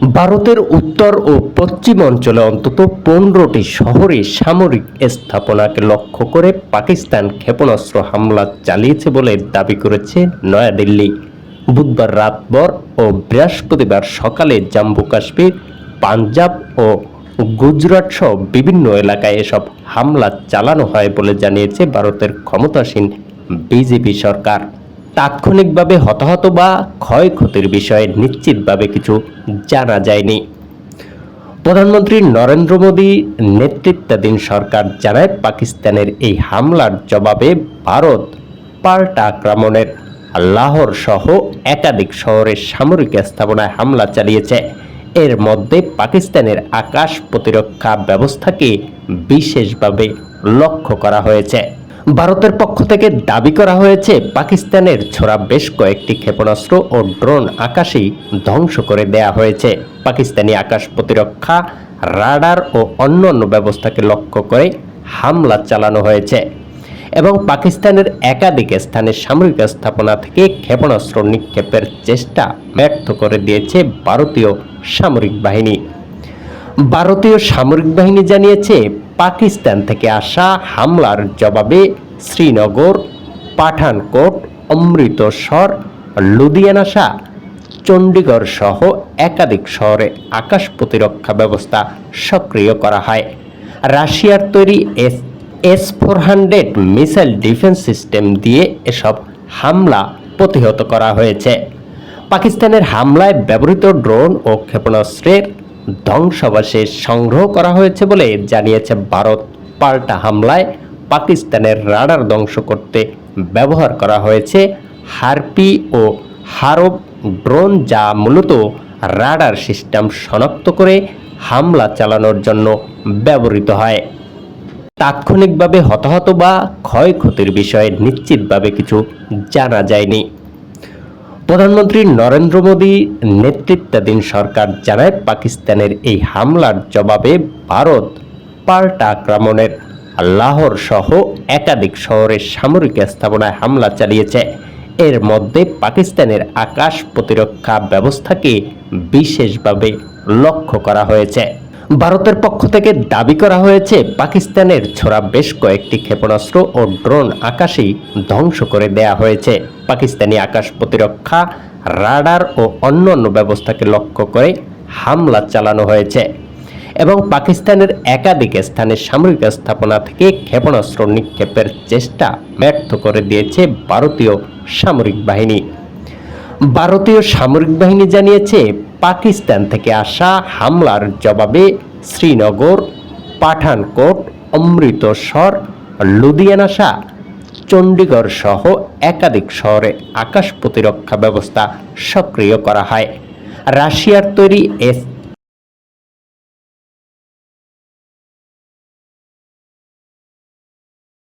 ভারতের উত্তর ও পশ্চিম অঞ্চলে অন্তত পনেরোটি শহরে সামরিক স্থাপনাকে লক্ষ্য করে পাকিস্তান ক্ষেপণাস্ত্র হামলা চালিয়েছে বলে দাবি করেছে নয়াদিল্লি। বুধবার রাতভর ও বৃহস্পতিবার সকালে জম্মু কাশ্মীর, পাঞ্জাব ও গুজরাট সহ বিভিন্ন এলাকায় এসব হামলা চালানো হয় বলে জানিয়েছে ভারতের ক্ষমতাসীন বিজেপি সরকার। তাৎক্ষণিকভাবে হতাহত বা ক্ষয়ক্ষতির বিষয়ে নিশ্চিতভাবে কিছু জানা যায়নি। প্রধানমন্ত্রী নরেন্দ্র মোদী নেতৃত্বাধীন সরকার জানায় পাকিস্তানের এই হামলার জবাবে ভারত পাল্টা আক্রমণের। লাহোর সহ একাধিক শহরের সামরিক স্থাপনায় হামলা চালিয়েছে। এর মধ্যে পাকিস্তানের আকাশ প্রতিরক্ষা ব্যবস্থাকে বিশেষভাবে লক্ষ্য করা হয়েছে। ভারতের পক্ষ থেকে দাবি করা হয়েছে, পাকিস্তানের ছোড়া বেশ কয়েকটি ক্ষেপণাস্ত্র ও ড্রোন আকাশেই ধ্বংস করে দেয়া হয়েছে। পাকিস্তানি আকাশ প্রতিরক্ষা, রাডার ও অন্যান্য ব্যবস্থাকে লক্ষ্য করে হামলা চালানো হয়েছে এবং পাকিস্তানের একাধিক স্থানে সামরিক স্থাপনা থেকে ক্ষেপণাস্ত্র নিক্ষেপের চেষ্টা ব্যর্থ করে দিয়েছে ভারতীয় সামরিক বাহিনী। ভারতীয় সামরিক বাহিনী জানিয়েছে পাকিস্তান থেকে আসা হামলার জবাবে শ্রীনগর, পাঠানকোট, অমৃতসর, লুধিয়ানা শাহ চণ্ডীগড় সহ একাধিক শহরে আকাশ প্রতিরক্ষা ব্যবস্থা সক্রিয় করা হয়। রাশিয়ার তৈরি S S four hundred missile defence system দিয়ে এসব হামলা প্রতিহত করা হয়েছে। পাকিস্তানের হামলায় ব্যবহৃত ড্রোন ও ক্ষেপণাস্ত্রের ধ্বংসাবশেষ সংগ্রহ করা হয়েছে বলে জানিয়েছে ভারত। পাল্টা হামলায় পাকিস্তানের রাডার ধ্বংস করতে ব্যবহার করা হয়েছে হারপি ও হারব ড্রোন যা মূলত রাডার সিস্টেম শনাক্ত করে হামলা চালানোর জন্য ব্যবহৃত হয়। তাৎক্ষণিকভাবে হতাহত বা ক্ষয়ক্ষতির বিষয়ে নিশ্চিতভাবে কিছু জানা যায়নি। প্রধানমন্ত্রী নরেন্দ্র মোদী নেতৃত্বাধীন সরকার জানায় পাকিস্তানের এই হামলার জবাবে ভারত পাল্টা আক্রমণের লাহোর সহ একাধিক শহরের সামরিক স্থাপনায় হামলা চালিয়েছে। এর মধ্যে পাকিস্তানের আকাশ প্রতিরক্ষা ব্যবস্থাকে বিশেষভাবে লক্ষ্য করা হয়েছে। ভারতের পক্ষ থেকে দাবি করা হয়েছে, পাকিস্তানের ছোড়া বেশ কয়েকটি ক্ষেপণাস্ত্র ও ড্রোন আকাশেই ধ্বংস করে দেয়া হয়েছে। পাকিস্তানি আকাশ প্রতিরক্ষা, রাডার ও অন্যান্য ব্যবস্থাকে লক্ষ্য করে হামলা চালানো হয়েছে এবং পাকিস্তানের একাধিক স্থানে সামরিক স্থাপনা থেকে ক্ষেপণাস্ত্র নিক্ষেপের চেষ্টা ব্যর্থ করে দিয়েছে ভারতীয় সামরিক বাহিনী। ভারতীয় সামরিক বাহিনী জানিয়েছে, পাকিস্তান থেকে আসা হামলার জবাবে শ্রীনগর, পাঠানকোট, অমৃতসর, লুধিয়ানাসা, চণ্ডীগড় সহ একাধিক শহরে আকাশ প্রতিরক্ষা ব্যবস্থা সক্রিয় করা হয়। রাশিয়ার তৈরি এস